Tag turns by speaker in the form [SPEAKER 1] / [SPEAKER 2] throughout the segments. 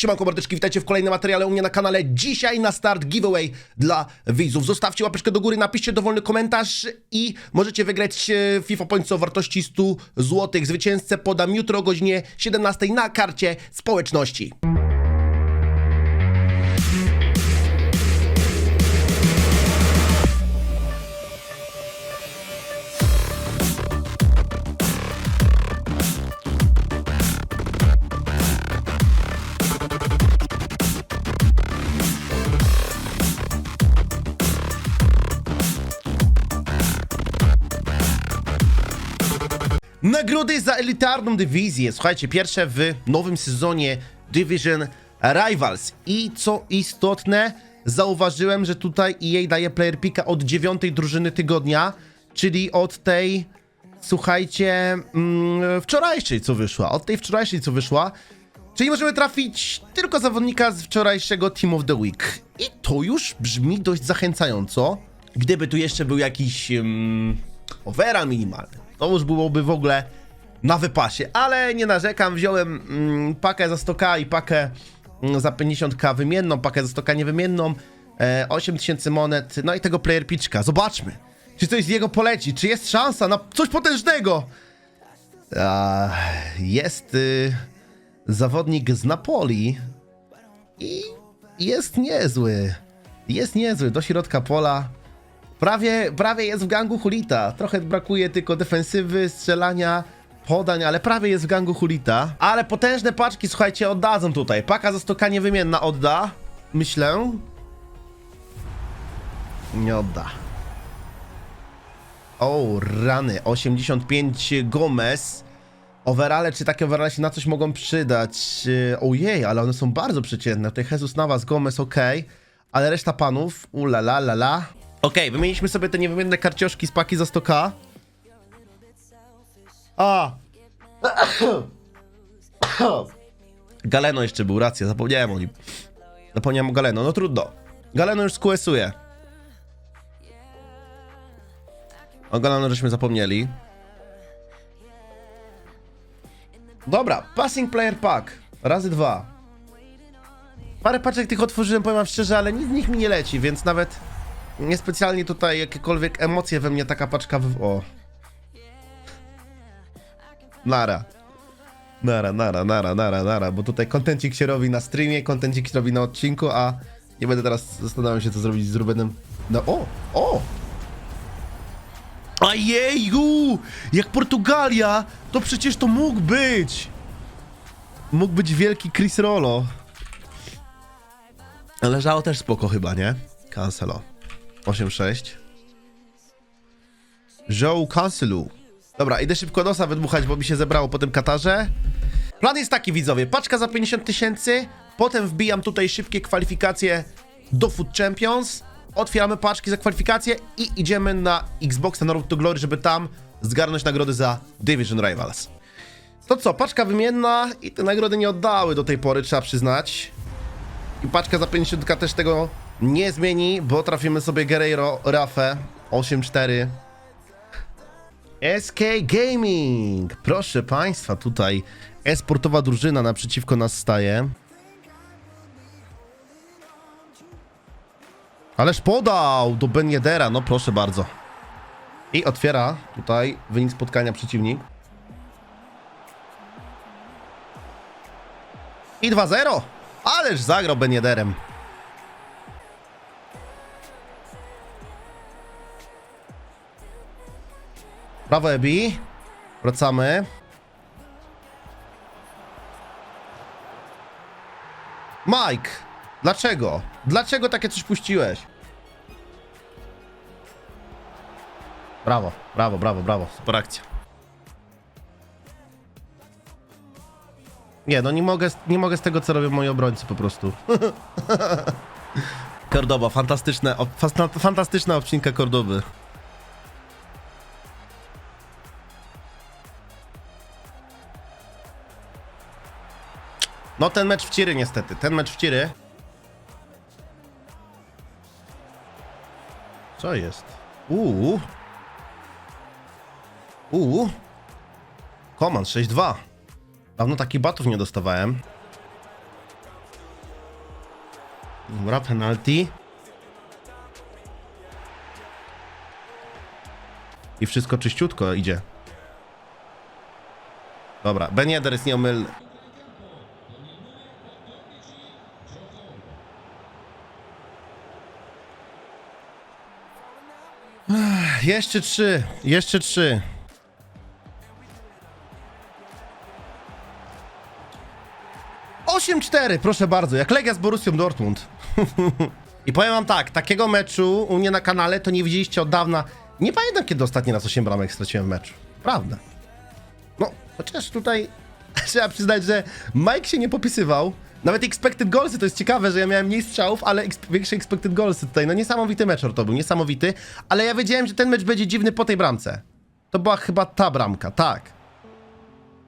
[SPEAKER 1] Siemanko mordeczki, witajcie w kolejnym materiale u mnie na kanale. Dzisiaj na start giveaway dla widzów. Zostawcie łapeczkę do góry, napiszcie dowolny komentarz i możecie wygrać e, FIFA Points o wartości 100 zł. Zwycięzcę podam jutro o godzinie 17 na karcie społeczności. Nagrody za elitarną dywizję. Słuchajcie, pierwsze w nowym sezonie Division Rivals. I co istotne, zauważyłem, że tutaj EA daje player picka od dziewiątej drużyny tygodnia, czyli od tej, słuchajcie, mm, wczorajszej, co wyszła. Od tej wczorajszej, co wyszła. Czyli możemy trafić tylko zawodnika z wczorajszego Team of the Week. I to już brzmi dość zachęcająco. Gdyby tu jeszcze był jakiś um, overall minimalny, to już byłoby w ogóle na wypasie. Ale nie narzekam, wziąłem mm, pakę za 100k i pakę mm, za 50k wymienną, pakę za 100k niewymienną, e, 8000 monet, no i tego player pitchka. Zobaczmy, czy coś z jego poleci, czy jest szansa na coś potężnego. Jest y, zawodnik z Napoli i jest niezły. Jest niezły, do środka pola. Prawie, prawie jest w gangu Hulita. Trochę brakuje tylko defensywy, strzelania, podań, ale prawie jest w gangu Hulita. Ale potężne paczki, słuchajcie, oddadzą tutaj. Paka za stokanie wymienna odda. Myślę. Nie odda. O, rany. 85 Gomez. Overale, czy takie overale się na coś mogą przydać? Yy, Ojej, ale one są bardzo przeciętne. Tutaj Jesus Navas, Gomez, ok. Ale reszta panów, ulala, la la. Okej, wymieniliśmy sobie te niewymienne karcioszki z paki za 100k. A! Galeno jeszcze był, racja, zapomniałem o nim. Zapomniałem o Galeno, no trudno. Galeno już skuesuje. O Galeno żeśmy zapomnieli. Dobra, Passing Player Pack. Razy dwa. Parę paczek tych otworzyłem, powiem wam szczerze, ale nic z nich mi nie leci, więc nawet niespecjalnie tutaj jakiekolwiek emocje we mnie taka paczka w... O. Nara. Nara, nara, nara, nara, nara, bo tutaj kontencik się robi na streamie, kontencik się robi na odcinku, a nie będę teraz zastanawiał się, co zrobić z Rubenem. No, o, o! Ajeju! Jak Portugalia, to przecież to mógł być! Mógł być wielki Chris Rolo. Ale Żao też spoko chyba, nie? Cancelo. 8-6. Żoł Cancelu. Dobra, idę szybko nosa wydmuchać, bo mi się zebrało po tym Katarze. Plan jest taki, widzowie. Paczka za 50 tysięcy. Potem wbijam tutaj szybkie kwalifikacje do Food Champions. Otwieramy paczki za kwalifikacje i idziemy na Xbox, na Road to Glory, żeby tam zgarnąć nagrody za Division Rivals. To co, paczka wymienna i te nagrody nie oddały do tej pory, trzeba przyznać. I paczka za 50 też tego nie zmieni, bo trafimy sobie Guerreiro Rafę 8-4. SK Gaming! Proszę Państwa, tutaj esportowa drużyna naprzeciwko nas staje. Ależ podał do Ben Yedera, no proszę bardzo. I otwiera tutaj wynik spotkania przeciwnik. I 2-0. Ależ zagrał Ben Brawo Ebi. Wracamy. Mike! Dlaczego? Dlaczego takie coś puściłeś? Brawo, brawo, brawo, brawo. Super akcja. Nie, no nie mogę, nie mogę z tego, co robią moi obrońcy po prostu. Cordoba, fantastyczne, fantastyczna odcinka Cordoby. No ten mecz w ciry niestety, ten mecz w ciry. Co jest? Uuu. Uuu. Command 6-2. Dawno takich batów nie dostawałem. Dobra, penalty. I wszystko czyściutko idzie. Dobra, Ben Yedder jest nieomylny. Jeszcze trzy, jeszcze trzy. Osiem cztery, proszę bardzo, jak Legia z Borussią Dortmund. I powiem wam tak, takiego meczu u mnie na kanale to nie widzieliście od dawna. Nie pamiętam, kiedy ostatni raz 8 bramek straciłem w meczu. Prawda. No, chociaż tutaj trzeba przyznać, że Mike się nie popisywał. Nawet expected goalsy, to jest ciekawe, że ja miałem mniej strzałów, ale większe expected goalsy tutaj. No niesamowity mecz to był, niesamowity. Ale ja wiedziałem, że ten mecz będzie dziwny po tej bramce. To była chyba ta bramka, tak.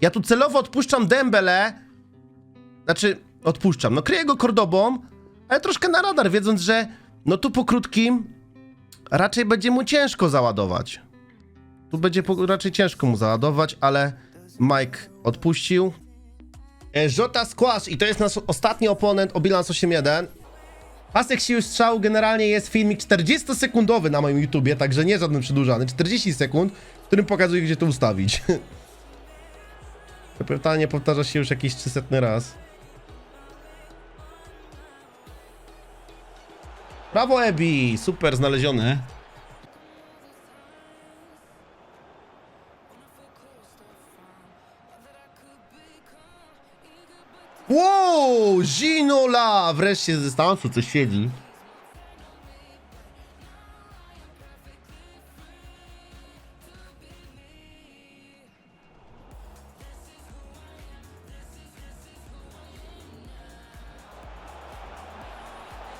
[SPEAKER 1] Ja tu celowo odpuszczam Dembele. Znaczy, odpuszczam. No kryję go kordobą, ale troszkę na radar, wiedząc, że no tu po krótkim raczej będzie mu ciężko załadować. Tu będzie raczej ciężko mu załadować, ale Mike odpuścił. E, Jota Squash i to jest nasz ostatni oponent o bilans 8-1. Pasek siły strzału generalnie jest filmik 40-sekundowy na moim YouTubie, także nie żaden przedłużany. 40 sekund, w którym pokazuję, gdzie to ustawić. To pytanie powtarza się już jakiś 300 raz. Brawo Ebi, super znaleziony. Ginola! Wreszcie z dystansu coś siedzi.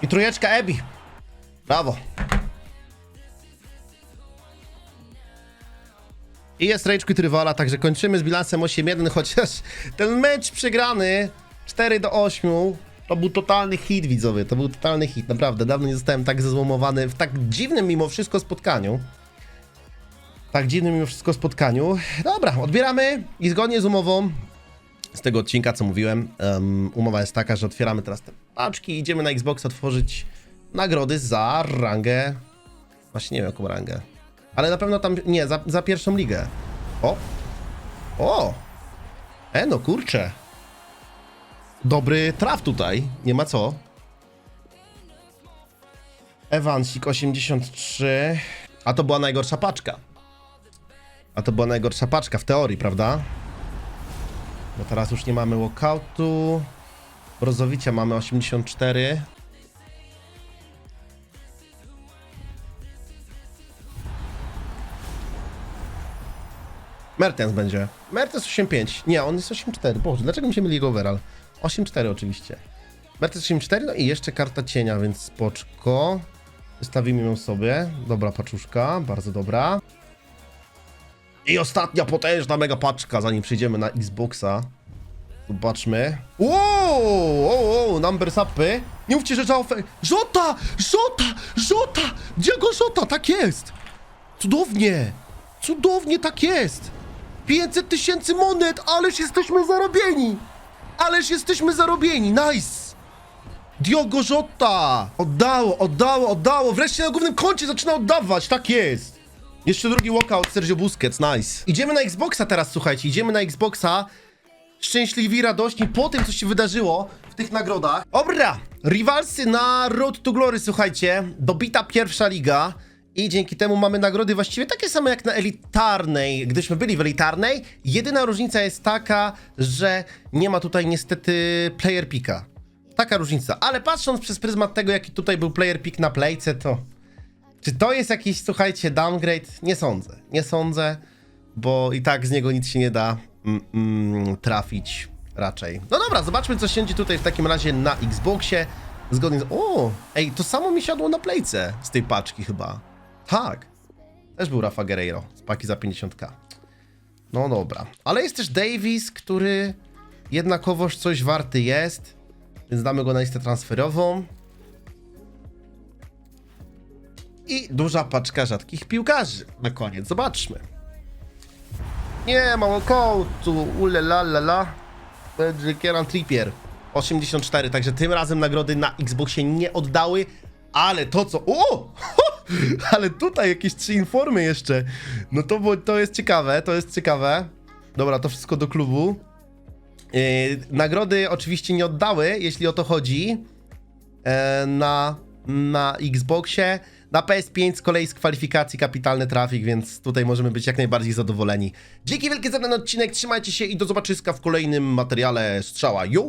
[SPEAKER 1] I trójeczka Ebi. Brawo. I jest rage rywala, także kończymy z bilansem 8-1, chociaż ten mecz przegrany 4 do 8 to był totalny hit, widzowie. To był totalny hit, naprawdę. Dawno nie zostałem tak zezłomowany w tak dziwnym mimo wszystko spotkaniu. Tak dziwnym mimo wszystko spotkaniu. Dobra, odbieramy i zgodnie z umową z tego odcinka, co mówiłem, em, umowa jest taka, że otwieramy teraz te paczki i idziemy na Xbox otworzyć nagrody za rangę. Właśnie nie wiem, jaką rangę. Ale na pewno tam, nie, za, za pierwszą ligę. O! O! E, no kurczę. Dobry traf tutaj, nie ma co. Evansik 83. A to była najgorsza paczka. A to była najgorsza paczka w teorii, prawda? Bo teraz już nie mamy walkoutu. Brozowicia mamy 84. Mertens będzie. Mertens 8.5. Nie, on jest 8.4. Boże, dlaczego mi się myli overall? 8.4 oczywiście. Mertens 8.4, no i jeszcze karta cienia, więc spoczko. Wystawimy ją sobie. Dobra paczuszka, bardzo dobra. I ostatnia potężna mega paczka, zanim przejdziemy na Xboxa. Zobaczmy. Wow, wow, wow, number sapy. Nie mówcie, że. Żota! Żota! Żota! Diego Żota, tak jest! Cudownie! Cudownie tak jest! 500 tysięcy monet, ależ jesteśmy zarobieni! Ależ jesteśmy zarobieni, nice! Diogo Jota! Oddało, oddało, oddało! Wreszcie na głównym koncie zaczyna oddawać, tak jest! Jeszcze drugi walkout Sergio Busquets, nice. Idziemy na Xboxa teraz, słuchajcie, idziemy na Xboxa. Szczęśliwi, radośni po tym, co się wydarzyło w tych nagrodach. Dobra, Rivalsy na Road to Glory, słuchajcie. Dobita pierwsza liga. I dzięki temu mamy nagrody właściwie takie same jak na elitarnej, gdyśmy byli w elitarnej. Jedyna różnica jest taka, że nie ma tutaj niestety player picka. Taka różnica. Ale patrząc przez pryzmat tego, jaki tutaj był player pick na playce, to czy to jest jakiś, słuchajcie, downgrade? Nie sądzę. Nie sądzę, bo i tak z niego nic się nie da mm, mm, trafić raczej. No dobra, zobaczmy, co siedzi tutaj w takim razie na Xboxie. Zgodnie z... O! Ej, to samo mi siadło na playce z tej paczki chyba. Tak. Też był Rafa Guerreiro z paki za 50k. No dobra. Ale jest też Davis, który jednakowoż coś warty jest, więc damy go na listę transferową. I duża paczka rzadkich piłkarzy. Na koniec, zobaczmy. Nie, mało kołtu, ule. Będzie Kieran Trippier. 84, także tym razem nagrody na Xboxie nie oddały, ale to co... O! Ale tutaj jakieś trzy informy jeszcze. No to, było, to jest ciekawe, to jest ciekawe. Dobra, to wszystko do klubu. Yy, nagrody oczywiście nie oddały, jeśli o to chodzi. E, na, na Xboxie. Na PS5 z kolei z kwalifikacji kapitalny trafik, więc tutaj możemy być jak najbardziej zadowoleni. Dzięki wielkie za ten odcinek, trzymajcie się i do zobaczyska w kolejnym materiale Strzała. Yo!